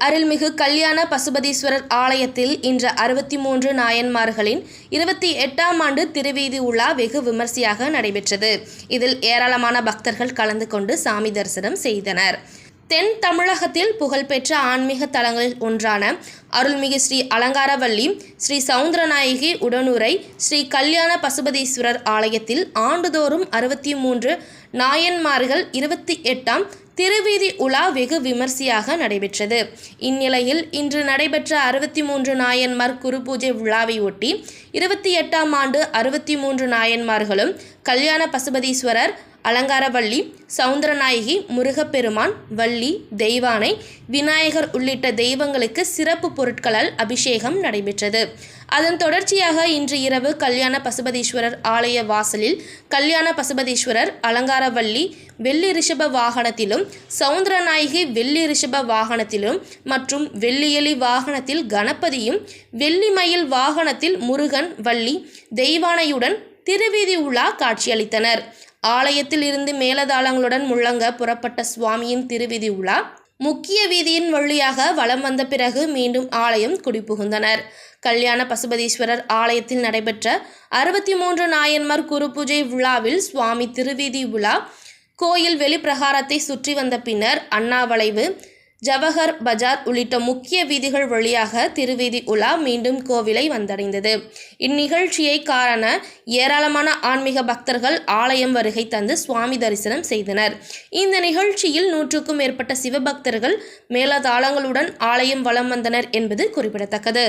அருள்மிகு கல்யாண பசுபதீஸ்வரர் ஆலயத்தில் இன்று அறுபத்தி மூன்று நாயன்மார்களின் இருபத்தி எட்டாம் ஆண்டு திருவீதி உலா வெகு விமர்சையாக நடைபெற்றது. இதில் ஏராளமான பக்தர்கள் கலந்து கொண்டு சாமி தரிசனம் செய்தனர். தென் தமிழகத்தில் புகழ்பெற்ற ஆன்மீக தலங்களில் ஒன்றான அருள்மிகு ஸ்ரீ அலங்காரவல்லி ஸ்ரீ சவுந்தரநாயகி உடனுரை ஸ்ரீ கல்யாண பசுபதீஸ்வரர் ஆலயத்தில் ஆண்டுதோறும் அறுபத்தி மூன்று நாயன்மார்கள் இருபத்தி எட்டாம் திருவீதி உலா வெகு விமர்சையாக நடைபெற்றது. இந்நிலையில் இன்று நடைபெற்ற அறுபத்தி மூன்று நாயன்மார் குரு பூஜை விழாவை ஒட்டி இருபத்தி எட்டாம் ஆண்டு அறுபத்தி மூன்று நாயன்மார்களும் கல்யாண பசுபதீஸ்வரர் அலங்காரவள்ளி சவுந்தரநாயகி முருகப்பெருமான் வள்ளி தெய்வானை விநாயகர் உள்ளிட்ட தெய்வங்களுக்கு சிறப்பு பொருட்களால் அபிஷேகம் நடைபெற்றது. அதன் தொடர்ச்சியாக இன்று இரவு கல்யாண பசுபதீஸ்வரர் ஆலய வாசலில் கல்யாண பசுபதீஸ்வரர் அலங்காரவள்ளி வெள்ளி ரிஷப வாகனத்திலும் சவுந்தரநாயகி வெள்ளி ரிஷப வாகனத்திலும் மற்றும் வெள்ளியலி வாகனத்தில் கணபதியும் வெள்ளிமயில் வாகனத்தில் முருகன் வள்ளி தெய்வானையுடன் திருவீதி உலா காட்சியளித்தனர். ஆலயத்தில் இருந்து மேலதாளங்களுடன் முழங்க புறப்பட்ட சுவாமியின் திருவிதி உலா முக்கிய வீதியின் வழியாக வலம் வந்த பிறகு மீண்டும் ஆலயம் குடிபுகுந்தனர். கல்யாண பசுபதீஸ்வரர் ஆலயத்தில் நடைபெற்ற அறுபத்தி மூன்று நாயன்மார் குரு பூஜை விழாவில் சுவாமி திருவீதி உலா கோயில் வெளிப்பிரகாரத்தை சுற்றி வந்த பின்னர் அண்ணாவளைவு ஜவஹர் பஜார் உள்ளிட்ட முக்கிய வீதிகள் வழியாக திருவீதி உலா மீண்டும் கோவிலை வந்தடைந்தது. இந்நிகழ்ச்சியை காரண ஏராளமான ஆன்மீக பக்தர்கள் ஆலயம் வருகை தந்து சுவாமி தரிசனம் செய்தனர். இந்த நிகழ்ச்சியில் நூற்றுக்கும் மேற்பட்ட சிவபக்தர்கள் மேலதாளங்களுடன் ஆலயம் வலம் வந்தனர் என்பது குறிப்பிடத்தக்கது.